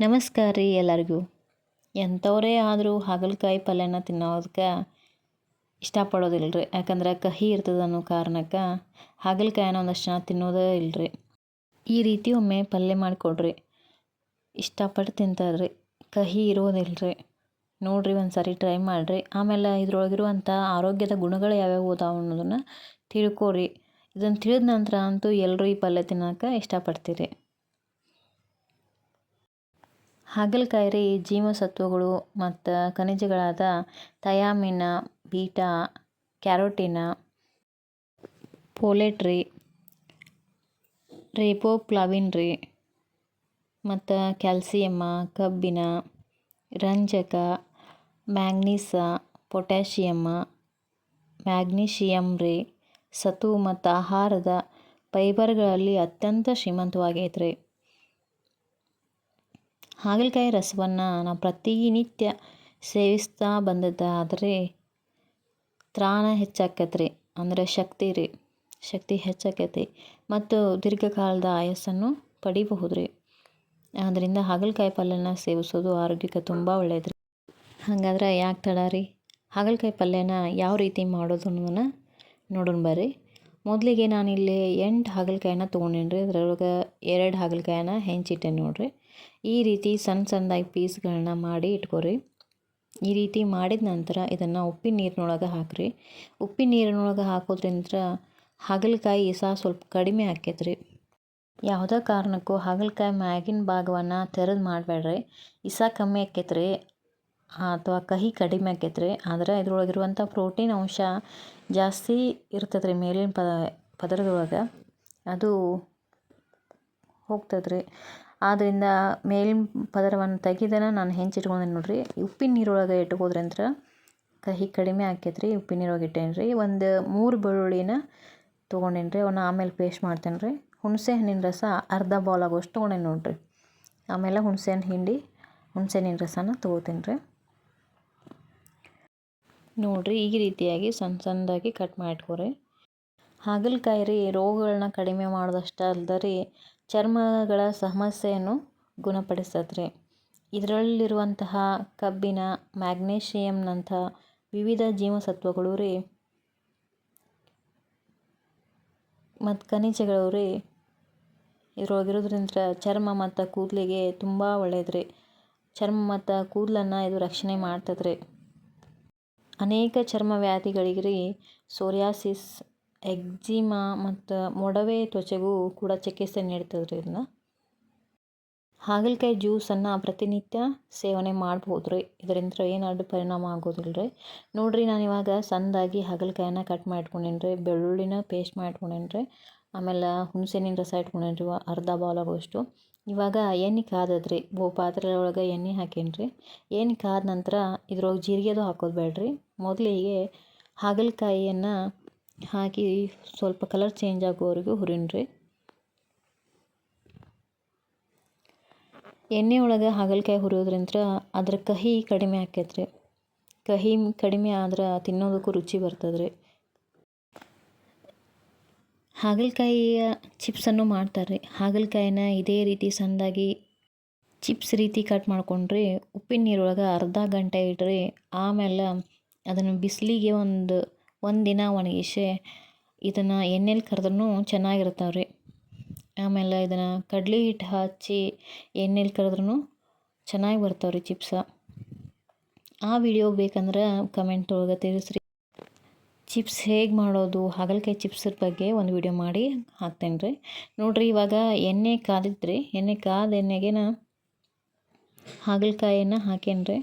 ನಮಸ್ಕಾರ ರೀ ಎಲ್ಲರಿಗೂ. ಎಂಥವರೇ ಆದರೂ ಹಾಗಲಕಾಯಿ ಪಲ್ಯನ ತಿನ್ನೋದಕ್ಕೆ ಇಷ್ಟಪಡೋದಿಲ್ಲ ರೀ ಯಾಕಂದ್ರೆ ಕಹಿ ಇರ್ತದೆ ಅನ್ನೋ ಕಾರಣಕ್ಕೆ ಹಾಗಲಕಾಯಿನ ಒಂದಷ್ಟು ಜನ ತಿನ್ನೋದೇ ಇಲ್ಲರಿ ಈ ರೀತಿ ಒಮ್ಮೆ ಪಲ್ಯ ಮಾಡಿಕೊಡ್ರಿ. ಇಷ್ಟಪಟ್ಟು ತಿಂತಾರೆ ರೀ ಕಹಿ ಇರೋದಿಲ್ಲ ರೀ ನೋಡಿರಿ ಒಂದು ಸಾರಿ ಟ್ರೈ ಮಾಡಿರಿ. ಆಮೇಲೆ ಇದ್ರೊಳಗಿರುವಂಥ ಆರೋಗ್ಯದ ಗುಣಗಳು ಯಾವ್ಯಾವು ಅದಾವ ಅನ್ನೋದನ್ನು ತಿಳ್ಕೊರಿ. ಇದನ್ನು ತಿಳಿದ ನಂತರ ಅಂತೂ ಎಲ್ಲರೂ ಈ ಪಲ್ಯ ತಿನ್ನೋಕೆ ಇಷ್ಟಪಡ್ತೀರಿ. ಹಾಗಲಕಾಯಿ ರೀ ಜೀವಸತ್ವಗಳು ಮತ್ತು ಖನಿಜಗಳಾದ ಥಯಾಮಿನ, ಬೀಟಾ, ಕ್ಯಾರೋಟಿನ ಫೋಲೇಟ್ ರೀ ರೇಬೋಫ್ಲಾವಿನ್ ರೀ ಮತ್ತು ಕ್ಯಾಲ್ಸಿಯಮ್ಮ ಕಬ್ಬಿಣ ರಂಜಕ, ಮ್ಯಾಂಗ್ನೀಸ ಪೊಟ್ಯಾಷಿಯಮ್ಮ ಮ್ಯಾಗ್ನೀಷಿಯಮ್ ರೀ ಸತು ಮತ್ತು ಆಹಾರದ ಫೈಬರ್ಗಳಲ್ಲಿ ಅತ್ಯಂತ ಶ್ರೀಮಂತವಾಗೈತೆ ರೀ ಹಾಗಲಕಾಯಿ ರಸವನ್ನು ನಾವು ಪ್ರತಿನಿತ್ಯ ಸೇವಿಸ್ತಾ ಬಂದದ್ದಾದರೆ ತ್ರಾಣ ಹೆಚ್ಚಾಕೈತೆ ರೀ ಅಂದರೆ ಶಕ್ತಿ ರೀ, ಶಕ್ತಿ ಹೆಚ್ಚಾಕೈತಿ ಮತ್ತು ದೀರ್ಘಕಾಲದ ಆಯಸ್ಸನ್ನು ಪಡಿಬಹುದು ರೀ ಆದ್ದರಿಂದ ಹಾಗಲಕಾಯಿ ಪಲ್ಯನ ಸೇವಿಸೋದು ಆರೋಗ್ಯಕ್ಕೆ ತುಂಬ ಒಳ್ಳೆಯದು ರೀ ಹಾಗಾದ್ರೆ ಯಾಕೆ ತಡ ರೀ? ಹಾಗಲಕಾಯಿ ಪಲ್ಯನ ಯಾವ ರೀತಿ ಮಾಡೋದು ಅನ್ನೋದನ್ನು ನೋಡೋಣ ಬರ್ರಿ. ಮೊದಲಿಗೆ ನಾನಿಲ್ಲಿ ಎಂಟು ಹಾಗಲಕಾಯನ್ನ ತೊಗೊಂಡೇನಿ ರೀ ಅದರೊಳಗೆ ಎರಡು ಹಾಗಲಕಾಯನ್ನ ಹೆಂಚಿಟ್ಟೆ ನೋಡಿರಿ. ಈ ರೀತಿ ಸಣ್ಣ ಸಣ್ಣದಾಗಿ ಪೀಸ್ಗಳನ್ನ ಮಾಡಿ ಇಟ್ಕೊರಿ. ಈ ರೀತಿ ಮಾಡಿದ ನಂತರ ಇದನ್ನು ಉಪ್ಪಿನ ನೀರಿನೊಳಗೆ ಹಾಕಿರಿ. ಉಪ್ಪಿನ ನೀರಿನೊಳಗೆ ಹಾಕೋದ್ರಿಂದ ಹಾಗಲಕಾಯಿ ಸಹ ಸ್ವಲ್ಪ ಕಡಿಮೆ ಆಕೈತೆ ರೀ ಯಾವುದೇ ಕಾರಣಕ್ಕೂ ಹಾಗಲಕಾಯಿ ಮ್ಯಾಗಿನ ಭಾಗವನ್ನು ತೆರೆದು ಮಾಡಬೇಡ್ರಿ. ಇಸ ಕಮ್ಮಿ ಆಕೈತೆ ರೀ ಅಥವಾ ಕಹಿ ಕಡಿಮೆ ಆಕೈತೆ ರೀ ಆದರೆ ಇದ್ರೊಳಗಿರುವಂಥ ಪ್ರೋಟೀನ್ ಅಂಶ ಜಾಸ್ತಿ ಇರ್ತದ್ರಿ ಮೇಲಿನ ಪದ ಪದರದೊಳಗೆ. ಅದು ಹೋಗ್ತದ್ರಿ. ಆದ್ದರಿಂದ ಮೇಲಿನ ಪದರವನ್ನು ತೆಗೆದನ ನಾನು ಹೆಂಚಿಟ್ಕೊಂಡೇನಿ ನೋಡಿರಿ ಉಪ್ಪಿನ ನೀರೊಳಗೆ ಇಟ್ಕೋದ್ರಂತ್ರ ಕಹಿ ಕಡಿಮೆ ಆಕೈತೆ ಉಪ್ಪಿನ ನೀರೊಳಗೆ ಇಟ್ಟೇನಿ ರೀ ಒಂದು ಮೂರು ಬೆಳ್ಳುಳ್ಳಿನ ತೊಗೊಂಡೇನಿ ರೀ ಅವನ್ನ ಆಮೇಲೆ ಪೇಸ್ಟ್ ಮಾಡ್ತೇನೆ ರೀ ಹುಣಸೆ ಹಣ್ಣಿನ ರಸ ಅರ್ಧ ಬೌಲ್ ಆಗೋಷ್ಟು ತೊಗೊಂಡೇನಿ ನೋಡಿರಿ. ಆಮೇಲೆ ಹುಣಸೆ ಹಣ್ಣು ಹಿಂಡಿ, ಹುಣಸೆ ಹಣ್ಣಿನ ರಸನ ತೊಗೋತೀನಿ ರೀ ನೋಡಿರಿ, ಈ ರೀತಿಯಾಗಿ ಸಣ್ಣ ಸಣ್ಣದಾಗಿ ಕಟ್ ಮಾಡಿಟ್ಕೊರಿ ಹಾಗಲಕಾಯಿ ರೀ ರೋಗಗಳನ್ನ ಕಡಿಮೆ ಮಾಡೋದಷ್ಟೇ ಅಲ್ಲದೆ ರೀ ಚರ್ಮಗಳ ಸಮಸ್ಯೆಯನ್ನು ಗುಣಪಡಿಸ್ತದೆ ರೀ ಇದರಲ್ಲಿರುವಂತಹ ಕಬ್ಬಿಣ ಮ್ಯಾಗ್ನೇಷಿಯಮ್ನಂಥ ವಿವಿಧ ಜೀವಸತ್ವಗಳು ರೀ, ಮತ್ತು ಖನಿಜಗಳು ರೀ ಇದ್ರೊಳಗಿರೋದ್ರಿಂದ ಚರ್ಮ ಮತ್ತು ಕೂದಲಿಗೆ ತುಂಬ ಒಳ್ಳೆಯದ್ರಿ ಚರ್ಮ ಮತ್ತು ಕೂದಲನ್ನು ಇದು ರಕ್ಷಣೆ ಮಾಡ್ತದ್ರಿ ಅನೇಕ ಚರ್ಮ ವ್ಯಾಧಿಗಳಿಗೆ ರೀ ಸೋರಿಯಾಸಿಸ್ ಎಕ್ಜಿಮಾ ಮತ್ತು ಮೊಡವೆ ತ್ವಚೆಗೂ ಕೂಡ ಚಿಕಿತ್ಸೆ ನೀಡ್ತದೆ ರೀ ಇದನ್ನ ಹಾಗಲಕಾಯಿ ಜ್ಯೂಸನ್ನು ಪ್ರತಿನಿತ್ಯ ಸೇವನೆ ಮಾಡ್ಬೋದು ರೀ ಇದರಿಂದ ಏನು ಪರಿಣಾಮ ಆಗೋದಿಲ್ಲ ರೀ ನೋಡಿರಿ, ನಾನು ಇವಾಗ ಸಣ್ಣದಾಗಿ ಹಾಗಲಕಾಯಿನ ಕಟ್ ಮಾಡಿಟ್ಕೊಂಡೇನಿ ರೀ ಬೆಳ್ಳುಳ್ಳಿನ ಪೇಸ್ಟ್ ಮಾಡಿಟ್ಕೊಂಡೇನಿ ರೀ ಆಮೇಲೆ ಹುಣಸೆಹಣ್ಣಿನ ರಸ ಇಟ್ಕೊಂಡೇನಿ ರೀ ಅರ್ಧ ಬೌಲ್ ಆಗೋಷ್ಟು ಇವಾಗ ಎಣ್ಣೆ ಕಾದದ್ರಿ ಬೋ ಪಾತ್ರೆ ಒಳಗೆ ಎಣ್ಣೆ ಹಾಕೇನಿ ರೀ ಎಣ್ಣೆ ಕಾದ ನಂತರ ಇದ್ರೊಳಗೆ ಜೀರಿಗೆದು ಹಾಕೋದು ಬೇಡ್ರಿ. ಮೊದಲಿಗೆ ಹಾಗಲಕಾಯಿಯನ್ನು ಹಾಕಿ ಸ್ವಲ್ಪ ಕಲರ್ ಚೇಂಜ್ ಆಗುವವರೆಗೂ ಹುರಿನ್ರಿ. ಎಣ್ಣೆ ಒಳಗೆ ಹಾಗಲಕಾಯಿ ಹುರಿಯೋದ್ರಿಂದ ಅದ್ರ ಕಹಿ ಕಡಿಮೆ ಆಕೈತ್ರಿ. ಕಹಿ ಕಡಿಮೆ ಆದ್ರೆ ತಿನ್ನೋದಕ್ಕೂ ರುಚಿ ಬರ್ತದ್ರಿ. ಹಾಗಲಕಾಯಿಯ ಚಿಪ್ಸನ್ನು ಮಾಡ್ತಾರೆ ಹಾಗಲಕಾಯಿನ ಇದೇ ರೀತಿ ಸಂದಾಗಿ ಚಿಪ್ಸ್ ರೀತಿ ಕಟ್ ಮಾಡ್ಕೊಂಡ್ರಿ. ಉಪ್ಪಿನ ನೀರೊಳಗೆ ಅರ್ಧ ಗಂಟೆ ಇಡ್ರಿ. ಆಮೇಲೆ ಅದನ್ನು ಬಿಸಿಲಿಗೆ ಒಂದು ಒಂದು ದಿನ ಒಣಗಿಸಿ ಇದನ್ನು ಎಣ್ಣೆಲಿ ಕರೆದ್ರೂ ಚೆನ್ನಾಗಿರ್ತಾವೆ ರೀ ಆಮೇಲೆ ಇದನ್ನು ಕಡ್ಲೆ ಹಿಟ್ಟು ಹಚ್ಚಿ ಎಣ್ಣೆಲಿ ಕರೆದ್ರೂ ಚೆನ್ನಾಗಿ ಬರ್ತಾವೆ ರೀ ಚಿಪ್ಸ. ಆ ವಿಡಿಯೋ ಬೇಕಂದ್ರೆ ಕಮೆಂಟ್ ಒಳಗೆ ತಿಳಿಸ್ರಿ. ಚಿಪ್ಸ್ ಹೇಗೆ ಮಾಡೋದು, ಹಾಗಲಕಾಯಿ ಚಿಪ್ಸ್ರ ಬಗ್ಗೆ ಒಂದು ವಿಡಿಯೋ ಮಾಡಿ ಹಾಕ್ತೇನೆ ರೀ ನೋಡಿರಿ ಇವಾಗ ಎಣ್ಣೆ ಕಾದಿದ್ರಿ ಎಣ್ಣೆ ಕಾದ ಎಣ್ಣೆಗೆನ ಹಾಗಲಕಾಯಿನ ಹಾಕೇನ್ರಿ.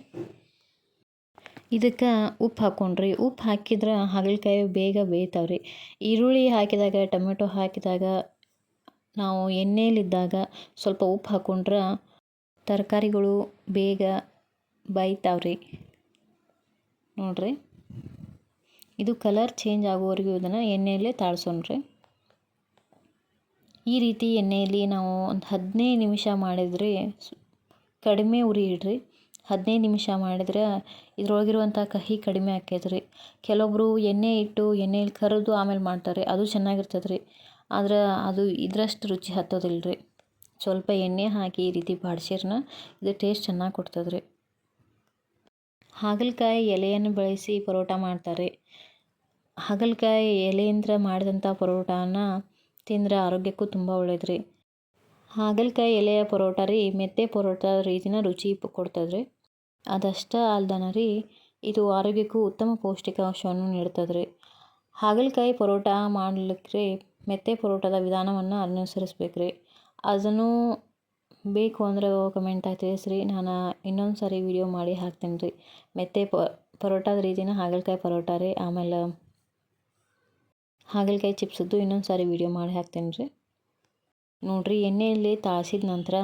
ಇದಕ್ಕೆ ಉಪ್ಪು ಹಾಕ್ಕೊಂಡ್ರಿ ಉಪ್ಪು ಹಾಕಿದ್ರೆ ಹಾಗಲಕಾಯಿ ಬೇಗ ಬೇಯ್ತಾವೆ ರೀ ಈರುಳ್ಳಿ ಹಾಕಿದಾಗ, ಟೊಮೆಟೊ ಹಾಕಿದಾಗ, ನಾವು ಎಣ್ಣೆಲಿದ್ದಾಗ ಸ್ವಲ್ಪ ಉಪ್ಪು ಹಾಕ್ಕೊಂಡ್ರೆ ತರಕಾರಿಗಳು ಬೇಗ ಬೇಯ್ತಾವೆ ರೀ ನೋಡಿರಿ. ಇದು ಕಲರ್ ಚೇಂಜ್ ಆಗೋವರೆಗೂ ಇದನ್ನು ಎಣ್ಣೆಯಲ್ಲೇ ತಾಳ್ಸೋಣ್ರಿ. ಈ ರೀತಿ ಎಣ್ಣೆಯಲ್ಲಿ ನಾವು ಒಂದು ಹದಿನೈದು ನಿಮಿಷ ಮಾಡಿದರೆ ಕಡಿಮೆ ಉರಿ ಇಡ್ರಿ. ಹದಿನೈದು ನಿಮಿಷ ಮಾಡಿದ್ರೆ ಇದ್ರೊಳಗಿರುವಂಥ ಕಹಿ ಕಡಿಮೆ ಆಕೈತೆ ರೀ. ಕೆಲವೊಬ್ಬರು ಎಣ್ಣೆ ಇಟ್ಟು ಎಣ್ಣೆಲಿ ಕರಿದು ಆಮೇಲೆ ಮಾಡ್ತಾರೆ, ಅದು ಚೆನ್ನಾಗಿರ್ತದೆ ರೀ. ಆದ್ರೆ ಅದು ಇದರಷ್ಟು ರುಚಿ ಹತ್ತೋದಿಲ್ಲ ರೀ. ಸ್ವಲ್ಪ ಎಣ್ಣೆ ಹಾಕಿ ಈ ರೀತಿ ಬಾಡ್ಸಿರ್ನ ಇದು ಟೇಸ್ಟ್ ಚೆನ್ನಾಗಿ ಕೊಡ್ತದೆ ರೀ. ಹಾಗಲಕಾಯಿ ಎಲೆಯನ್ನು ಬಳಸಿ ಪರೋಟ ಮಾಡ್ತಾರೆ. ಹಾಗಲಕಾಯಿ ಎಲೆಯಿಂದ ಮಾಡಿದಂಥ ಪರೋಟಾನ ತಿಂದರೆ ಆರೋಗ್ಯಕ್ಕೂ ತುಂಬ ಒಳ್ಳೇದು ರೀ. ಹಾಗಲಕಾಯಿ ಎಲೆಯ ಪರೋಟ ರೀ ಮೆತ್ತೆ ಪರೋಟ ರೀತಿನ ರುಚಿ ಕೊಡ್ತದೆ ರೀ. ಅದಷ್ಟೇ ಅಲ್ದನ ರೀ, ಇದು ಆರೋಗ್ಯಕ್ಕೂ ಉತ್ತಮ ಪೌಷ್ಟಿಕಾಂಶವನ್ನು ನೀಡ್ತದೆ ರೀ ಹಾಗಲಕಾಯಿ ಪರೋಟ ಮಾಡ್ಲಿಕ್ಕೆ ಮೆತ್ತೆ ಪರೋಟದ ವಿಧಾನವನ್ನು ಅನುಸರಿಸ್ಬೇಕು ರೀ ಅದನ್ನು ಬೇಕು ಅಂದರೆ ಕಮೆಂಟಾಗಿ ತಿಳಿಸ್ರಿ. ನಾನು ಇನ್ನೊಂದು ಸಾರಿ ವಿಡಿಯೋ ಮಾಡಿ ಹಾಕ್ತೀನಿ ರೀ ಮೆತ್ತೆ ಪರೋಟದ ರೀತಿನ ಹಾಗಲಕಾಯಿ ಪರೋಟ ರೀ, ಆಮೇಲೆ ಹಾಗಲಕಾಯಿ ಚಿಪ್ಸದ್ದು ಇನ್ನೊಂದು ಸಾರಿ ವಿಡಿಯೋ ಮಾಡಿ ಹಾಕ್ತೀನಿ ರೀ ನೋಡಿರಿ ಎಣ್ಣೆಯಲ್ಲಿ ತಾಳ್ಸಿದ ನಂತರ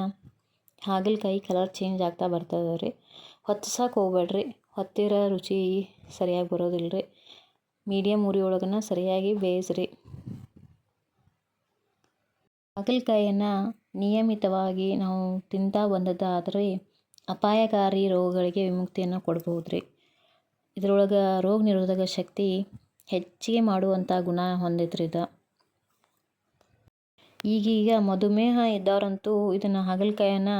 ಹಾಗಲಕಾಯಿ ಕಲರ್ ಚೇಂಜ್ ಆಗ್ತಾ ಬರ್ತದೆ ರೀ ಹೊತ್ತಿಸಕ್ಕೆ ಹೋಗ್ಬೇಡ್ರಿ. ಹೊತ್ತಿರ ರುಚಿ ಸರಿಯಾಗಿ ಬರೋದಿಲ್ಲ ರೀ ಮೀಡಿಯಮ್ ಉರಿ ಒಳಗನ ಸರಿಯಾಗಿ ಬೇಯಿಸ್ರಿ. ಹಾಗಲಕಾಯಿಯನ್ನು ನಿಯಮಿತವಾಗಿ ನಾವು ತಿಂತಾ ಬಂದದ್ದಾದರೆ ಅಪಾಯಕಾರಿ ರೋಗಗಳಿಗೆ ವಿಮುಕ್ತಿಯನ್ನು ಕೊಡ್ಬೋದು ರೀ ಇದರೊಳಗೆ ರೋಗ ನಿರೋಧಕ ಶಕ್ತಿ ಹೆಚ್ಚಿಗೆ ಮಾಡುವಂಥ ಗುಣ ಹೊಂದಿದ್ರಿ ಇದು. ಈಗೀಗ ಮಧುಮೇಹ ಇದ್ದವರಂತೂ ಇದನ್ನು ಹಾಗಲಕಾಯನ್ನು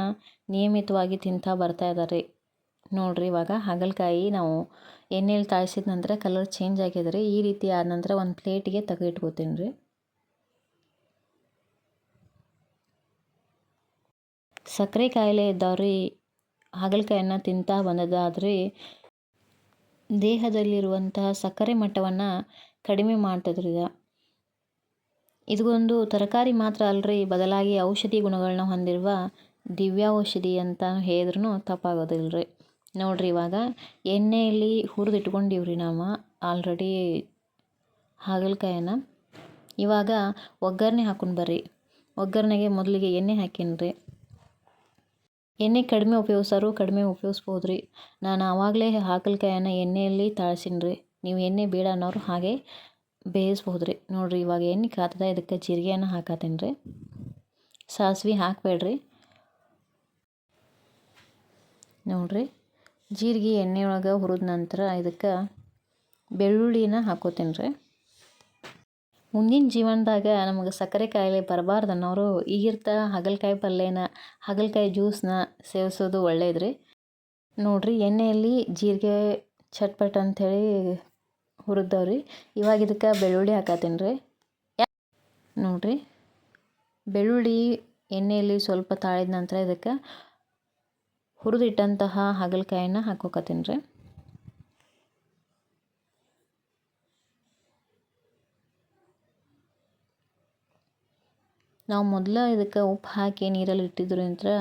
ನಿಯಮಿತವಾಗಿ ತಿಂತಾ ಬರ್ತಾ ಇದ್ದಾರೆ ನೋಡಿರಿ ಇವಾಗ ಹಾಗಲಕಾಯಿ ನಾವು ಎಣ್ಣೆಲಿ ತಾಳ್ಸಿದ ನಂತರ ಕಲರ್ ಚೇಂಜ್ ಆಗಿದೆ ರೀ ಈ ರೀತಿ ಆದ ನಂತರ ಒಂದು ಪ್ಲೇಟಿಗೆ ತೆಗೆದಿಟ್ಕೋತೀನಿ ರೀ. ಸಕ್ಕರೆ ಕಾಯಿಲೆ ಇದ್ದವ್ರಿ ಹಾಗಲಕಾಯನ್ನು ತಿಂತಾ ಬಂದದಾದ್ರೆ ದೇಹದಲ್ಲಿರುವಂತಹ ಸಕ್ಕರೆ ಮಟ್ಟವನ್ನು ಕಡಿಮೆ ಮಾಡ್ತದ್ರಿ ಇದು ಇದೊಂದು ತರಕಾರಿ ಮಾತ್ರ ಅಲ್ರಿ, ಬದಲಾಗಿ ಔಷಧಿ ಗುಣಗಳನ್ನ ಹೊಂದಿರುವ ದಿವ್ಯ ಔಷಧಿ ಅಂತ ಹೇಳಿದ್ರೂ ತಪ್ಪಾಗೋದಿಲ್ಲ ರೀ ನೋಡಿರಿ ಇವಾಗ ಎಣ್ಣೆಯಲ್ಲಿ ಹುರಿದು ಇಟ್ಕೊಂಡಿವ್ರಿ ನಾವು ಆಲ್ರೆಡಿ ಹಾಗಲಕಾಯನ್ನ ಇವಾಗ ಒಗ್ಗರಣೆ ಹಾಕೊಂಡು ಬರ್ರಿ. ಒಗ್ಗರಣೆಗೆ ಮೊದಲಿಗೆ ಎಣ್ಣೆ ಹಾಕೀನಿ ರೀ ಎಣ್ಣೆ ಕಡಿಮೆ ಉಪಯೋಗಿಸೋರು ಕಡಿಮೆ ಉಪಯೋಗಿಸ್ಬೋದು ರೀ ನಾನು ಆವಾಗಲೇ ಹಾಗಲಕಾಯನ್ನು ಎಣ್ಣೆಯಲ್ಲಿ ತಾಳ್ಸಿನ್ರಿ. ರೀ ನೀವು ಎಣ್ಣೆ ಬೇಡ ಅನ್ನೋರು ಹಾಗೆ ಬೇಯಿಸ್ಬೋದು ರೀ ನೋಡಿರಿ ಇವಾಗ ಎಣ್ಣೆ ಕಾತದ, ಇದಕ್ಕೆ ಜೀರಿಗೆಯನ್ನು ಹಾಕತ್ತೀನಿ ರೀ ಸಾಸಿವೆ ಹಾಕಬೇಡ್ರಿ. ನೋಡಿರಿ. ಜೀರಿಗೆ ಎಣ್ಣೆ ಒಳಗೆ ಹುರಿದ ನಂತರ ಇದಕ್ಕೆ ಬೆಳ್ಳುಳ್ಳಿನ ಹಾಕೋತೀನಿ ರೀ ಮುಂದಿನ ಜೀವನದಾಗ ನಮಗೆ ಸಕ್ಕರೆ ಕಾಯಿಲೆ ಬರಬಾರ್ದು ಅನ್ನೋರು ಈಗಿರ್ತ ಹಾಗಲಕಾಯಿ ಪಲ್ಯನ, ಹಾಗಲಕಾಯಿ ಜ್ಯೂಸನ್ನ ಸೇವಿಸೋದು ಒಳ್ಳೇದು ರೀ ನೋಡಿರಿ, ಎಣ್ಣೆಯಲ್ಲಿ ಜೀರಿಗೆ ಚಟ್ಪಟ್ ಅಂಥೇಳಿ ಹುರಿದವ್ರಿ. ಇವಾಗ ಇದಕ್ಕೆ ಬೆಳ್ಳುಳ್ಳಿ ಹಾಕತ್ತೀನಿ ರೀ ನೋಡಿರಿ, ಬೆಳ್ಳುಳ್ಳಿ ಎಣ್ಣೆಯಲ್ಲಿ ಸ್ವಲ್ಪ ತಾಳಿದ ನಂತರ ಇದಕ್ಕೆ ಹುರಿದಿಟ್ಟಂತಹ ಹಾಗಲಕಾಯಿನ ಹಾಕೋಕತ್ತೀನಿ ರೀ. ನಾವು ಮೊದಲು ಇದಕ್ಕೆ ಉಪ್ಪು ಹಾಕಿ ನೀರಲ್ಲಿ ಇಟ್ಟಿದ್ರಿಂದ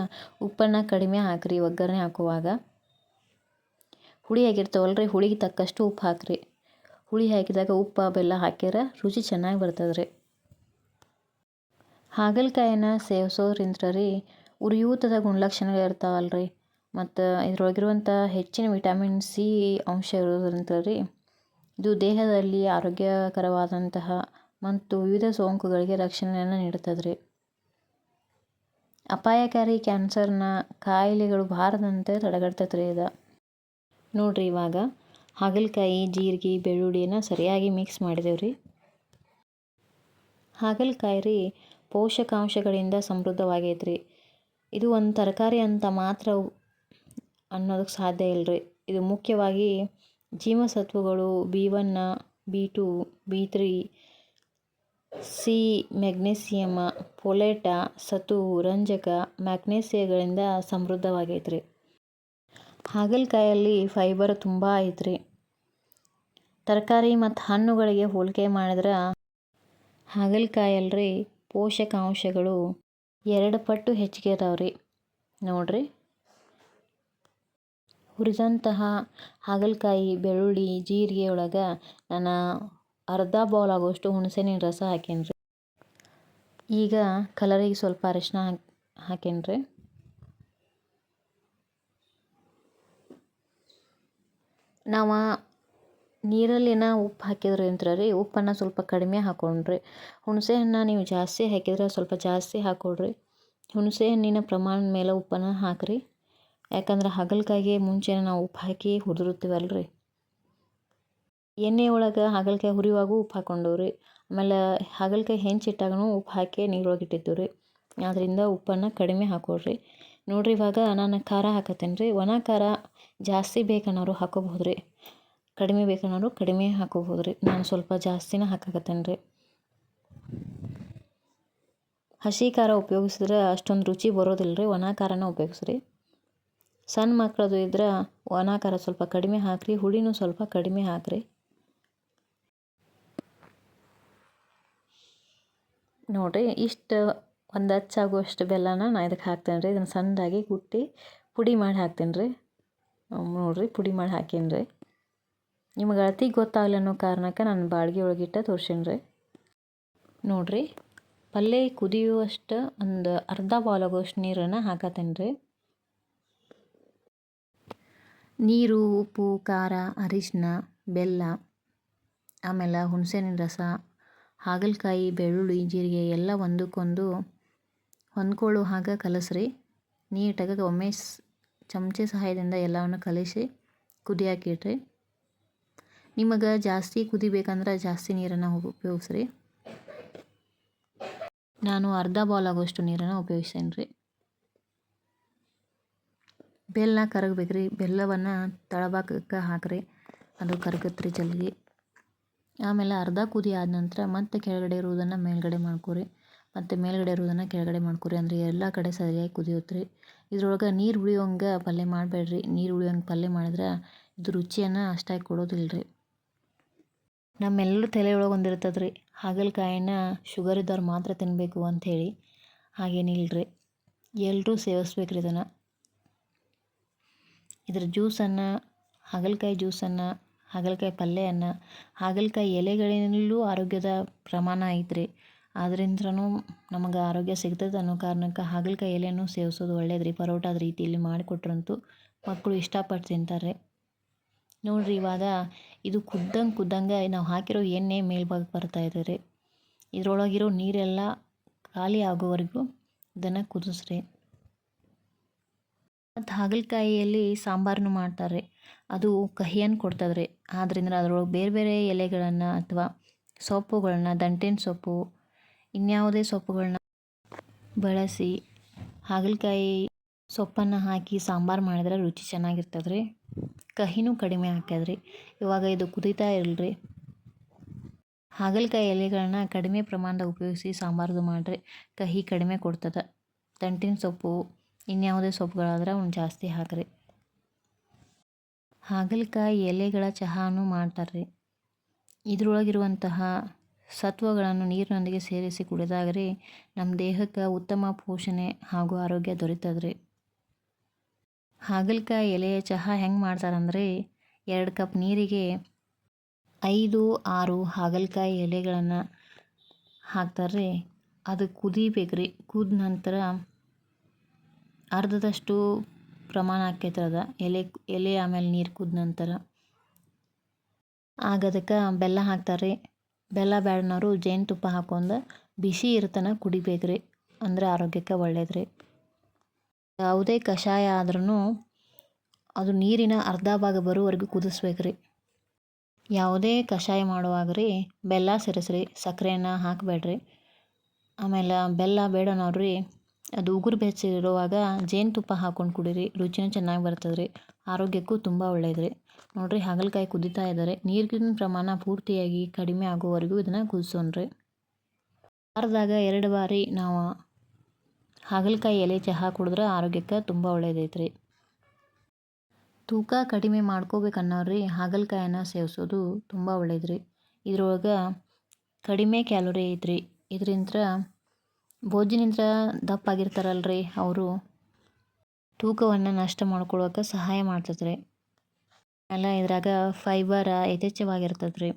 ಉಪ್ಪನ್ನು ಕಡಿಮೆ ಹಾಕಿರಿ, ಒಗ್ಗರಣೆ ಹಾಕುವಾಗ. ಹುಳಿ ಆಗಿರ್ತಾವಲ್ಲ ರೀ, ಹುಳಿಗೆ ತಕ್ಕಷ್ಟು ಉಪ್ಪು ಹಾಕಿರಿ. ಹುಳಿ ಹಾಕಿದಾಗ ಉಪ್ಪು, ಬೆಲ್ಲ ಹಾಕಿದ್ರೆ ರುಚಿ ಚೆನ್ನಾಗಿ ಬರ್ತದೆ ರೀ. ಹಾಗಲಕಾಯಿನ ಸೇವಿಸೋದ್ರಿಂದ ರೀ ಉರಿಯೂತದ ಗುಣಲಕ್ಷಣಗಳು ಇರ್ತಾವಲ್ಲ ರೀ ಮತ್ತು ಇದ್ರೊಳಗಿರುವಂಥ ಹೆಚ್ಚಿನ ವಿಟಮಿನ್ ಸಿ ಅಂಶ ಇರೋದ್ರಿಂದ ರೀ ಇದು ದೇಹದಲ್ಲಿ ಆರೋಗ್ಯಕರವಾದಂತಹ ಮತ್ತು ವಿವಿಧ ಸೋಂಕುಗಳಿಗೆ ರಕ್ಷಣೆಯನ್ನು ನೀಡ್ತದೆ ರೀ ಅಪಾಯಕಾರಿ ಕ್ಯಾನ್ಸರ್ನ ಕಾಯಿಲೆಗಳು ಬಾರದಂತೆ ತಡೆಗಟ್ತೈತೆ ರೀ ಇದು. ನೋಡಿರಿ ಇವಾಗ ಹಾಗಲಕಾಯಿ, ಜೀರಿಗೆ ಬೆಳ್ಳುಳ್ಳಿನ ಸರಿಯಾಗಿ ಮಿಕ್ಸ್ ಮಾಡಿದೆವು ರೀ ಹಾಗಲಕಾಯಿ ರೀ ಪೋಷಕಾಂಶಗಳಿಂದ ಸಮೃದ್ಧವಾಗೈತೆ ರೀ ಇದು ಒಂದು ತರಕಾರಿ ಅಂತ ಮಾತ್ರ ಅನ್ನೋದಕ್ಕೆ ಸಾಧ್ಯ ಇಲ್ಲ ರೀ ಇದು ಮುಖ್ಯವಾಗಿ ಜೀವಸತ್ವಗಳು B one B two, B three C magnesium, folate, ಸತು, ರಂಜಕ, ಮ್ಯಾಗ್ನೇಸಿಯಗಳಿಂದ ಸಮೃದ್ಧವಾಗೈತೆ ರೀ ಹಾಗಲಕಾಯಲ್ಲಿ ಫೈಬರ್ ತುಂಬ ಐತ್ರಿ. ತರಕಾರಿ ಮತ್ತು ಹಣ್ಣುಗಳಿಗೆ ಹೋಲಿಕೆ ಮಾಡಿದ್ರೆ ಹಾಗಲಕಾಯಲ್ರಿ ಪೋಷಕಾಂಶಗಳು ಎರಡು ಪಟ್ಟು ಹೆಚ್ಚಿಗೆ ಅದಾವೆ ರೀ ನೋಡಿರಿ. ಹುರಿದಂತಹ ಹಾಗಲಕಾಯಿ, ಬೆಳ್ಳುಳ್ಳಿ ಜೀರಿಗೆ ಒಳಗೆ ನಾನು ಅರ್ಧ ಬೌಲ್ ಆಗೋಷ್ಟು ಹುಣಸೆಹಣ್ಣಿನ ರಸ ಹಾಕೀನಿ ರೀ ಈಗ ಕಲರಿಗೆ ಸ್ವಲ್ಪ ಅರಿಶಿನ ಹಾಕಿ ಹಾಕೀನಿ ರೀ ನಾವು ನೀರಲ್ಲಿನ ಉಪ್ಪು ಹಾಕಿದ್ರಿಂತ್ರ ರೀ ಉಪ್ಪನ್ನು ಸ್ವಲ್ಪ ಕಡಿಮೆ ಹಾಕೊಂಡ್ರಿ. ಹುಣಸೆ ಹಣ್ಣು ನೀವು ಜಾಸ್ತಿ ಹಾಕಿದ್ರೆ ಸ್ವಲ್ಪ ಜಾಸ್ತಿ ಹಾಕೊಳ್ರಿ. ಹುಣಸೆ ಹಣ್ಣಿನ ಪ್ರಮಾಣದ ಮೇಲೆ ಉಪ್ಪನ್ನು ಹಾಕಿರಿ. ಯಾಕಂದ್ರೆ ಹಾಗಲಕಾಯಿಗೆ ಮುಂಚೆನೇ ನಾವು ಉಪ್ಪು ಹಾಕಿ ಹುರಿದಿರ್ತೀವಲ್ಲ ರೀ ಎಣ್ಣೆ ಒಳಗೆ ಹಾಗಲಕಾಯಿ ಹುರಿಯುವಾಗೂ ಉಪ್ಪು ಹಾಕೊಂಡೇವು ರೀ ಆಮೇಲೆ ಹಾಗಲಕಾಯಿ ಹೆಂಚಿಟ್ಟಾಗೂ ಉಪ್ಪು ಹಾಕಿ ನೀರೊಳಗೆ ಇಟ್ಟಿದ್ದೀವಿ ರೀ ಆದ್ದರಿಂದ ಉಪ್ಪನ್ನು ಕಡಿಮೆ ಹಾಕೊಳ್ರಿ. ನೋಡಿರಿ ಇವಾಗ ನಾನು ಖಾರ ಹಾಕತ್ತೇನೆ ರೀ ಒಣ ಖಾರ ಜಾಸ್ತಿ ಬೇಕನ್ನೋರು ಹಾಕೋಬಹುದು ರೀ ಕಡಿಮೆ ಬೇಕನ್ನೋರು ಕಡಿಮೆ ಹಾಕೋಬೋದು ರೀ ನಾನು ಸ್ವಲ್ಪ ಜಾಸ್ತಿನ ಹಾಕಾಕತ್ತೇನೆ ರೀ ಹಸಿ ಖಾರ ಉಪಯೋಗಿಸಿದ್ರೆ ಅಷ್ಟೊಂದು ರುಚಿ ಬರೋದಿಲ್ಲ ರೀ ಒಣ ಖಾರನ ಉಪಯೋಗಿಸ್ರಿ. ಸಣ್ಣ ಮಕ್ಕಳದು ಇದ್ರೆ ಒಣ ಖಾರ ಸ್ವಲ್ಪ ಕಡಿಮೆ ಹಾಕಿರಿ, ಹುಳಿನೂ ಸ್ವಲ್ಪ ಕಡಿಮೆ ಹಾಕಿರಿ. ನೋಡಿರಿ, ಇಷ್ಟು ಒಂದು ಹಚ್ಚಾಗುವಷ್ಟು ಬೆಲ್ಲನ ನಾನು ಇದಕ್ಕೆ ಹಾಕ್ತೇನೆ ರೀ ಇದನ್ನು ಸಣ್ಣದಾಗಿ ಕುಟ್ಟಿ ಪುಡಿ ಮಾಡಿ ಹಾಕ್ತೇನೆ ರೀ ನೋಡಿರಿ, ಪುಡಿ ಮಾಡಿ ಹಾಕೀನಿ ರೀ ನಿಮಗೆ ಅಳತಿ ಗೊತ್ತಾಗಲಿ ಅನ್ನೋ ಕಾರಣಕ್ಕೆ ನಾನು ಬಾಳ್ಗೆ ಒಳಗಿಟ್ಟ ತೋರ್ಸೀನಿ ರೀ ನೋಡಿರಿ ಪಲ್ಯ ಕುದಿಯುವಷ್ಟು ಒಂದು ಅರ್ಧ ಬಾಲಾಗುವಷ್ಟು ನೀರನ್ನು ಹಾಕತ್ತೇನೆ ರೀ ನೀರು, ಉಪ್ಪು, ಖಾರ ಅರಿಶಿನ ಬೆಲ್ಲ, ಆಮೇಲೆ ಹುಣಸೆಹಣ್ಣಿನ ರಸ, ಹಾಗಲಕಾಯಿ, ಬೆಳ್ಳುಳ್ಳಿ, ಜೀರಿಗೆ ಎಲ್ಲ ಒಂದಕ್ಕೊಂದು ಹೊಂದ್ಕೊಳ್ಳೋ ಹಾಗೆ ಕಲಸ್ರಿ. ನೀಟಾಗಿ ಒಮ್ಮೆ ಚಮಚೆ ಸಹಾಯದಿಂದ ಎಲ್ಲವನ್ನು ಕಲಿಸಿ ಕುದಿಯಾಕಿಡ್ರಿ ನಿಮಗೆ ಜಾಸ್ತಿ ಕುದಿಬೇಕಂದ್ರೆ ಜಾಸ್ತಿ ನೀರನ್ನು ಉಪಯೋಗಿಸ್ರಿ. ನಾನು ಅರ್ಧ ಬಾಲ್ ಆಗೋಷ್ಟು ನೀರನ್ನು ಉಪಯೋಗಿಸ್ತೇನೆ ರೀ. ಬೆಲ್ಲ ಕರಗಬೇಕ್ರಿ. ಬೆಲ್ಲವನ್ನು ತಳಭಾಗಕ್ಕೆ ಹಾಕಿರಿ. ಅದು ಕರಗತ್ತೆ ರೀ ಜಲ್ದಿ. ಆಮೇಲೆ ಅರ್ಧ ಕುದಿ ಆದ ನಂತರ ಮತ್ತೆ ಕೆಳಗಡೆ ಇರುವುದನ್ನು ಮೇಲ್ಗಡೆ ಮಾಡ್ಕೊರಿ. ಮತ್ತು ಮೇಲ್ಗಡೆ ಇರುವುದನ್ನು ಕೆಳಗಡೆ ಮಾಡ್ಕೊರಿ. ಅಂದರೆ ಎಲ್ಲ ಕಡೆ ಸರಿಯಾಗಿ ಕುದಿಯುತ್ತೆ ರೀ ಇದ್ರೊಳಗೆ ನೀರು ಉಳಿಯೋಂಗೆ ಪಲ್ಯ ಮಾಡಬೇಡ್ರಿ. ನೀರು ಉಳಿಯೋಂಗೆ ಪಲ್ಯ ಮಾಡಿದ್ರೆ ಇದು ರುಚಿಯನ್ನು ಅಷ್ಟಾಗಿ ಕೊಡೋದಿಲ್ಲ ರೀ ನಮ್ಮೆಲ್ಲರೂ ತಲೆಯೊಳಗೆ ಒಳಗೆ ಒಂದು ಇರ್ತದೆ ರೀ ಹಾಗಲಕಾಯಿನ ಶುಗರ್ ಇದ್ದವ್ರು ಮಾತ್ರ ತಿನ್ನಬೇಕು ಅಂಥೇಳಿ ಹಾಗೇನಿಲ್ಲ ರೀ ಎಲ್ಲರೂ ಸೇವಿಸ್ಬೇಕು ರೀ ಇದನ್ನು. ಇದ್ರ ಜ್ಯೂಸನ್ನು, ಹಾಗಲಕಾಯಿ ಜ್ಯೂಸನ್ನು, ಹಾಗಲಕಾಯಿ ಪಲ್ಯವನ್ನು ಹಾಗಲಕಾಯಿ ಎಲೆಗಳಿಂದಲೂ ಆರೋಗ್ಯದ ಪ್ರಮಾಣ ಐತ್ರಿ. ಆದ್ರಿಂದನೂ ನಮಗೆ ಆರೋಗ್ಯ ಸಿಗ್ತದೆ ಅನ್ನೋ ಕಾರಣಕ್ಕೆ ಹಾಗಲಕಾಯಿ ಎಲೆಯನ್ನು ಸೇವಿಸೋದು ಒಳ್ಳೇದು ರೀ ಪರೋಟದ ರೀತಿಯಲ್ಲಿ ಮಾಡಿಕೊಟ್ರಂತೂ ಮಕ್ಕಳು ಇಷ್ಟಪಟ್ಟು ತಿಂತಾರೆ. ನೋಡಿರಿ ಇವಾಗ ಇದು ಕುದ್ದಂಗೆ ಕುದ್ದಂಗೆ ನಾವು ಹಾಕಿರೋ ಎಣ್ಣೆ ಮೇಲ್ಭಾಗ ಬರ್ತಾ ರೀ. ಇದ್ರೊಳಗಿರೋ ನೀರೆಲ್ಲ ಖಾಲಿ ಆಗೋವರೆಗೂ ಇದನ್ನು ಕುದಿಸ್ರಿ. ಮತ್ತು ಹಾಗಲಕಾಯಿಯಲ್ಲಿ ಸಾಂಬಾರನ್ನು ಮಾಡ್ತಾರೆ. ಅದು ಕಹಿಯನ್ನು ಕೊಡ್ತದೆ ರೀ ಆದ್ದರಿಂದ ಅದ್ರೊಳಗೆ ಬೇರೆ ಬೇರೆ ಎಲೆಗಳನ್ನು ಅಥವಾ ಸೊಪ್ಪುಗಳನ್ನ ದಂಟಿನ ಸೊಪ್ಪು, ಇನ್ಯಾವುದೇ ಸೊಪ್ಪುಗಳನ್ನ ಬಳಸಿ ಹಾಗಲಕಾಯಿ ಸೊಪ್ಪನ್ನು ಹಾಕಿ ಸಾಂಬಾರು ಮಾಡಿದ್ರೆ ರುಚಿ ಚೆನ್ನಾಗಿರ್ತದೆ ರೀ ಕಹಿನೂ ಕಡಿಮೆ ರೀ ಇವಾಗ ಇದು ಕುದೀತಾ ಇರಲ್ರಿ ಹಾಗಲಕಾಯಿ ಎಲೆಗಳನ್ನ ಕಡಿಮೆ ಪ್ರಮಾಣದಾಗ ಉಪಯೋಗಿಸಿ ಸಾಂಬಾರದು ಮಾಡಿರಿ. ಕಹಿ ಕಡಿಮೆ ಕೊಡ್ತದೆ. ದಂಟಿನ ಸೊಪ್ಪು ಇನ್ಯಾವುದೇ ಸೊಪ್ಪುಗಳಾದ್ರೆ ಅವ್ನ ಜಾಸ್ತಿ ಹಾಕಿರಿ. ಹಾಗಲಕಾಯಿ ಎಲೆಗಳ ಚಹಾನು ಮಾಡ್ತಾರ್ರಿ. ಇದ್ರೊಳಗಿರುವಂತಹ ಸತ್ವಗಳನ್ನು ನೀರಿನೊಂದಿಗೆ ಸೇರಿಸಿ ಕುಡಿದಾಗರೆ ನಮ್ಮ ದೇಹಕ್ಕೆ ಉತ್ತಮ ಪೋಷಣೆ ಹಾಗೂ ಆರೋಗ್ಯ ದೊರೀತದ್ರಿ. ಹಾಗಲಕಾಯಿ ಎಲೆಯ ಚಹಾ ಹೆಂಗೆ ಮಾಡ್ತಾರಂದ್ರೆ ಎರಡು ಕಪ್ ನೀರಿಗೆ ಐದು ಆರು ಹಾಗಲಕಾಯಿ ಎಲೆಗಳನ್ನು ಹಾಕ್ತಾರೆ ಅದು ಕುದಿಬೇಕು ರೀ ಕುದ ನಂತರ ಅರ್ಧದಷ್ಟು ಪ್ರಮಾಣ ಆಕೈತೆ ಅದ ಎಲೆ ಎಲೆ ಆಮೇಲೆ ನೀರು ಕುದ ನಂತರ. ಆಗ ಅದಕ್ಕೆ ಬೆಲ್ಲ ಹಾಕ್ತಾರೆ ಬೆಲ್ಲ ಬ್ಯಾಡನವರು ಜೇನುತುಪ್ಪ ಹಾಕೊಂಡು ಬಿಸಿ ಇರ್ತನ ಕುಡಿಬೇಕು ರೀ ಅಂದ್ರೆ ಆರೋಗ್ಯಕ್ಕೆ ಒಳ್ಳೇದು ರೀ ಯಾವುದೇ ಕಷಾಯ ಆದ್ರೂ ಅದು ನೀರಿನ ಅರ್ಧ ಭಾಗ ಬರೋವರೆಗೂ ಕುದಿಸ್ಬೇಕು ರೀ ಯಾವುದೇ ಕಷಾಯ ಮಾಡುವಾಗ ರೀ ಬೆಲ್ಲ ಸೇರಿಸ್ರಿ ಸಕ್ಕರೆನ ಹಾಕಬೇಡ್ರಿ. ಆಮೇಲೆ ಬೆಲ್ಲ ಬೇಡ ನೋಡ್ರಿ ಅದು ಉಗುರು ಬೆಚ್ಚಗಿರುವಾಗ ಜೇನುತುಪ್ಪ ಹಾಕೊಂಡು ಕುಡಿರಿ. ರುಚಿನೂ ಚೆನ್ನಾಗಿ ಬರ್ತದೆ ರೀ ಆರೋಗ್ಯಕ್ಕೂ ತುಂಬ ಒಳ್ಳೆಯದು ರೀ ನೋಡಿರಿ, ಹಾಗಲಕಾಯಿ ಕುದಿತಾ ಇದ್ದಾರೆ. ನೀರಿನ ಪ್ರಮಾಣ ಪೂರ್ತಿಯಾಗಿ ಕಡಿಮೆ ಆಗೋವರೆಗೂ ಇದನ್ನು ಕುದಿಸೋಣ್ರಿ. ವಾರದಾಗ ಎರಡು ಬಾರಿ ನಾವು ಹಾಗಲಕಾಯಿ ಎಲೆ ಚಹಾ ಕುಡಿದ್ರೆ ಆರೋಗ್ಯಕ್ಕೆ ತುಂಬ ಒಳ್ಳೇದೈತೆ ತೂಕ ಕಡಿಮೆ ಮಾಡ್ಕೋಬೇಕನ್ನೋರಿ ಹಾಗಲಕಾಯಿನ ಸೇವಿಸೋದು ತುಂಬ ಒಳ್ಳೇದು ರೀ ಇದ್ರೊಳಗೆ ಕಡಿಮೆ ಕ್ಯಾಲೋರಿ ಐತ್ರಿ. ಇದರಿಂದ ಭೋಜನಿಂದ ದಪ್ಪ ಆಗಿರ್ತಾರಲ್ರಿ ಅವರು. ತೂಕವನ್ನು ನಷ್ಟ ಮಾಡ್ಕೊಳ್ಳೋಕೆ ಸಹಾಯ ಮಾಡ್ತದೆ ರೀ ಆಮೇಲೆ ಇದ್ರಾಗ ಫೈಬರ ಯಥೇಚ್ಛವಾಗಿರ್ತದೆ ರೀ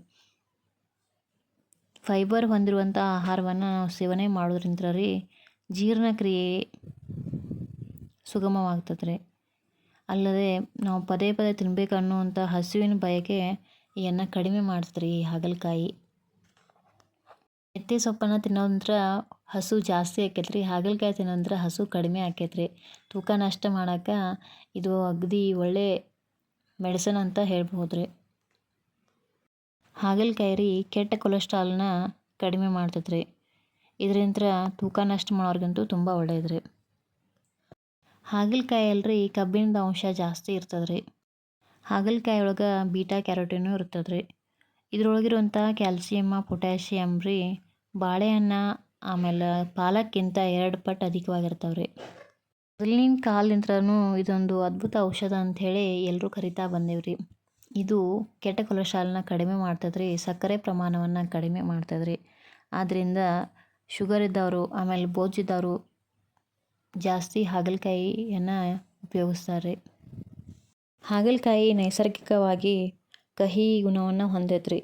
ಫೈಬರ್ ಹೊಂದಿರುವಂಥ ಆಹಾರವನ್ನು ನಾವು ಸೇವನೆ ಮಾಡೋದ್ರಿಂದ ರೀ ಜೀರ್ಣಕ್ರಿಯೆ ಸುಗಮವಾಗ್ತದೆ ರೀ ಅಲ್ಲದೆ, ನಾವು ಪದೇ ಪದೇ ತಿನ್ಬೇಕು ಅನ್ನುವಂಥ ಹಸಿವಿನ ಬಯಕೆ ಇವನ್ನು ಕಡಿಮೆ ಮಾಡಿಸ್ತ್ರಿ ಈ ಹಾಗಲಕಾಯಿ. ಮೆಂತ್ಯ ಸೊಪ್ಪನ್ನು ತಿನ್ನೋದ್ರಿಂದ ಹಸು ಜಾಸ್ತಿ ಆಕೈತೆ ರೀ ಹಾಗಲಕಾಯಿ ತಿನ್ನೋದ್ರಿಂದ ಹಸು ಕಡಿಮೆ ಆಕೈತೆ ರೀ ತೂಕ ನಷ್ಟ ಮಾಡಕ್ಕೆ ಇದು ಅಗದಿ ಒಳ್ಳೆ ಮೆಡಿಸನ್ ಅಂತ ಹೇಳ್ಬೋದು ರೀ ಹಾಗಲಕಾಯಿ ರೀ ಕೆಟ್ಟ ಕೊಲೆಸ್ಟ್ರಾಲ್ನ ಕಡಿಮೆ ಮಾಡ್ತೈತೆ ರೀ ಇದರಿಂದ ತೂಕ ನಷ್ಟ ಮಾಡೋರಿಗಂತೂ ತುಂಬ ಒಳ್ಳೆಯದು ರೀ ಹಾಗಲಕಾಯಿ ಅಲ್ರಿ ಕಬ್ಬಿಣದ ಅಂಶ ಜಾಸ್ತಿ ಇರ್ತದೆ ರೀ ಹಾಗಲಕಾಯಿ ಒಳಗೆ ಬೀಟಾ ಕ್ಯಾರೋಟಿನು ಇರ್ತದೆ ರೀ ಇದ್ರೊಳಗಿರುವಂಥ ಕ್ಯಾಲ್ಸಿಯಮ್ಮ ಪೊಟ್ಯಾಷಿಯಮ್ ರೀ, ಬಾಳೆಹಣ್ಣು ಆಮೇಲೆ ಪಾಲಕ್ಕಿಂತ ಎರಡು ಪಟ್ಟು ಅಧಿಕವಾಗಿರ್ತಾವೆ ರೀ ಮೊದಲಿನ ಕಾಲಿಂದ್ರೂ ಇದೊಂದು ಅದ್ಭುತ ಔಷಧ ಅಂಥೇಳಿ ಎಲ್ಲರೂ ಕರಿತಾ ಬಂದೇವ್ರಿ. ಇದು ಕೆಟ್ಟ ಕೊಲೆಸ್ಟ್ರಾಲ್ನ ಕಡಿಮೆ ಮಾಡ್ತದ್ರಿ, ಸಕ್ಕರೆ ಪ್ರಮಾಣವನ್ನು ಕಡಿಮೆ ಮಾಡ್ತದ್ರಿ. ಆದ್ದರಿಂದ ಶುಗರ್ ಇದ್ದವರು, ಆಮೇಲೆ ಬೋಜಿದ್ದವರು ಜಾಸ್ತಿ ಹಾಗಲಕಾಯಿಯನ್ನು ಉಪಯೋಗಿಸ್ತಾರೆ ಹಾಗಲಕಾಯಿ ನೈಸರ್ಗಿಕವಾಗಿ ಕಹಿ ಗುಣವನ್ನು ಹೊಂದೈತ್ರಿ.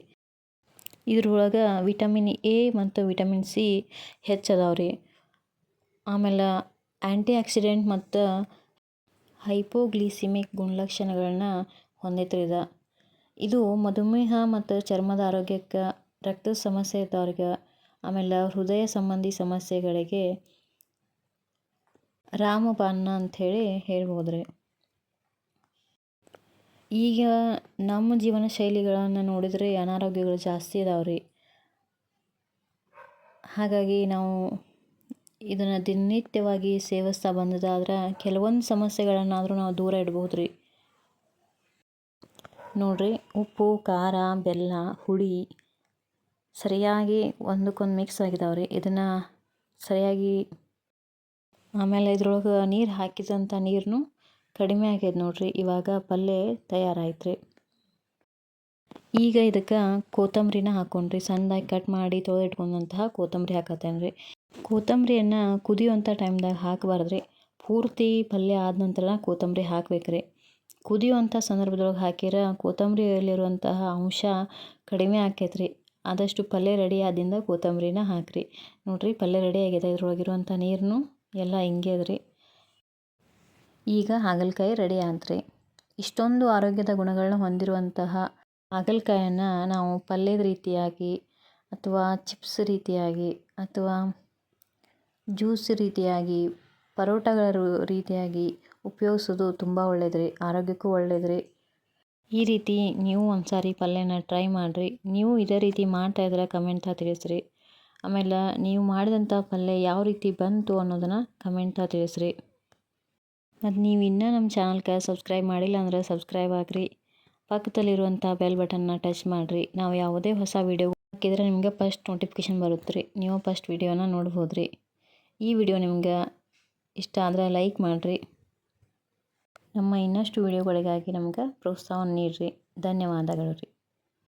ಇದ್ರೊಳಗೆ ವಿಟಮಿನ್ ಎ ಮತ್ತು ವಿಟಮಿನ್ ಸಿ ಹೆಚ್ಚದಾವ ರೀ. ಆಮೇಲೆ ಆ್ಯಂಟಿ ಆಕ್ಸಿಡೆಂಟ್ ಮತ್ತು ಹೈಪೋಗ್ಲಿಸಿಮಿಕ್ ಗುಣಲಕ್ಷಣಗಳನ್ನ ಹೊಂದೈತೆ ಇದು. ಮಧುಮೇಹ ಮತ್ತು ಚರ್ಮದ ಆರೋಗ್ಯಕ್ಕೆ ರಕ್ತದ ಸಮಸ್ಯೆ ಇದ್ದವ್ರಿಗೆ, ಆಮೇಲೆ ಹೃದಯ ಸಂಬಂಧಿ ಸಮಸ್ಯೆಗಳಿಗೆ ರಾಮಬಾಣ ಅಂಥೇಳಿ ಹೇಳ್ಬೋದು ರೀ ಈಗ ನಮ್ಮ ಜೀವನ ಶೈಲಿಗಳನ್ನು ನೋಡಿದರೆ ಅನಾರೋಗ್ಯಗಳು ಜಾಸ್ತಿ ಇದಾವೆ ರೀ. ಹಾಗಾಗಿ ನಾವು ಇದನ್ನು ದಿನನಿತ್ಯವಾಗಿ ಸೇವಿಸ್ತಾ ಬಂದದಾದ್ರೆ ಕೆಲವೊಂದು ಸಮಸ್ಯೆಗಳನ್ನಾದರೂ ನಾವು ದೂರ ಇಡ್ಬೋದು ರೀ. ನೋಡಿರಿ, ಉಪ್ಪು, ಖಾರ, ಬೆಲ್ಲ, ಹುಳಿ ಸರಿಯಾಗಿ ಒಂದಕ್ಕೊಂದು ಮಿಕ್ಸ್ ಆಗಿದಾವೆ ರೀ. ಇದನ್ನು ಸರಿಯಾಗಿ ಆಮೇಲೆ ಇದ್ರೊಳಗೆ ನೀರು ಹಾಕಿದಂಥ ನೀರನ್ನು ಕಡಿಮೆ ಆಗ್ಯದ ನೋಡ್ರಿ, ಇವಾಗ ಪಲ್ಯ ತಯಾರಾಯ್ತು ರೀ ಈಗ ಇದಕ್ಕೆ ಕೊತ್ತಂಬರಿನ ಹಾಕ್ಕೊಂಡ್ರಿ ಸಣ್ಣದಾಗಿ ಕಟ್ ಮಾಡಿ ತೊಳೆದಿಟ್ಕೊಂಡಂತಹ ಕೊತ್ತಂಬರಿ ಹಾಕತ್ತೇನೆ ರೀ ಕೊತ್ತಂಬರಿಯನ್ನು ಕುದಿಯುವಂಥ ಟೈಮ್ದಾಗ ಹಾಕಬಾರ್ದು ರೀ ಪೂರ್ತಿ ಪಲ್ಯ ಆದ ನಂತರ ಕೊತ್ತಂಬರಿ ಹಾಕ್ಬೇಕು ರೀ ಕುದಿಯುವಂಥ ಸಂದರ್ಭದೊಳಗೆ ಹಾಕಿರ ಕೊತ್ತಂಬರಿಯಲ್ಲಿರುವಂತಹ ಅಂಶ ಕಡಿಮೆ ಆಕೈತೆ ರೀ ಆದಷ್ಟು ಪಲ್ಯ ರೆಡಿ ಆದಿಂದ ಕೊತ್ತಂಬರಿನ ಹಾಕಿರಿ. ನೋಡಿರಿ ಪಲ್ಯ ರೆಡಿ ಆಗಿದೆ ಇದ್ರೊಳಗಿರುವಂಥ ನೀರನ್ನು ಎಲ್ಲ ಹಿಂಗೆ ರೀ ಈಗ ಹಾಗಲಕಾಯಿ ರೆಡಿ ಆಯ್ತ್ರಿ ಇಷ್ಟೊಂದು ಆರೋಗ್ಯದ ಗುಣಗಳನ್ನ ಹೊಂದಿರುವಂತಹ ಹಾಗಲಕಾಯನ್ನು ನಾವು ಪಲ್ಯದ ರೀತಿಯಾಗಿ ಅಥವಾ ಚಿಪ್ಸ್ ರೀತಿಯಾಗಿ ಅಥವಾ ಜ್ಯೂಸ್ ರೀತಿಯಾಗಿ, ಪರೋಟಗಳ ರೀತಿಯಾಗಿ ಉಪಯೋಗಿಸೋದು ತುಂಬ ಒಳ್ಳೆಯದ್ರಿ ಆರೋಗ್ಯಕ್ಕೂ ಒಳ್ಳೆಯದ್ರಿ ಈ ರೀತಿ ನೀವು ಒಂದು ಸಾರಿ ಪಲ್ಯನ ಟ್ರೈ ಮಾಡಿರಿ. ನೀವು ಇದೇ ರೀತಿ ಮಾಡ್ತಾ ಇದ್ರೆ ಕಮೆಂಟ್ದಾಗ ತಿಳಿಸ್ರಿ. ಆಮೇಲೆ ನೀವು ಮಾಡಿದಂಥ ಪಲ್ಯ ಯಾವ ರೀತಿ ಬಂತು ಅನ್ನೋದನ್ನು ಕಮೆಂಟ್ದಾಗ ತಿಳಿಸ್ರಿ. ಮತ್ತು ನೀವು ಇನ್ನೂ ನಮ್ಮ ಚಾನಲ್ಗೆ ಸಬ್ಸ್ಕ್ರೈಬ್ ಮಾಡಿಲ್ಲ ಅಂದರೆ ಸಬ್ಸ್ಕ್ರೈಬ್ ಆಗಿರಿ. ಪಕ್ಕದಲ್ಲಿರುವಂಥ ಬೆಲ್ ಬಟನ್ನ ಟಚ್ ಮಾಡಿರಿ. ನಾವು ಯಾವುದೇ ಹೊಸ ವೀಡಿಯೋ ಹಾಕಿದರೆ ನಿಮಗೆ ಫಸ್ಟ್ ನೋಟಿಫಿಕೇಷನ್ ಬರುತ್ತೆ ರೀ ನೀವು ಫಸ್ಟ್ ವೀಡಿಯೋನ ನೋಡ್ಬೋದು ರೀ ಈ ವಿಡಿಯೋ ನಿಮ್ಗೆ ಇಷ್ಟ ಆದರೆ ಲೈಕ್ ಮಾಡಿರಿ. ನಮ್ಮ ಇನ್ನಷ್ಟು ವೀಡಿಯೋಗಳಿಗಾಗಿ ನಮ್ಗೆ ಪ್ರೋತ್ಸಾಹವನ್ನು ನೀಡಿರಿ. ಧನ್ಯವಾದಗಳು ರೀ.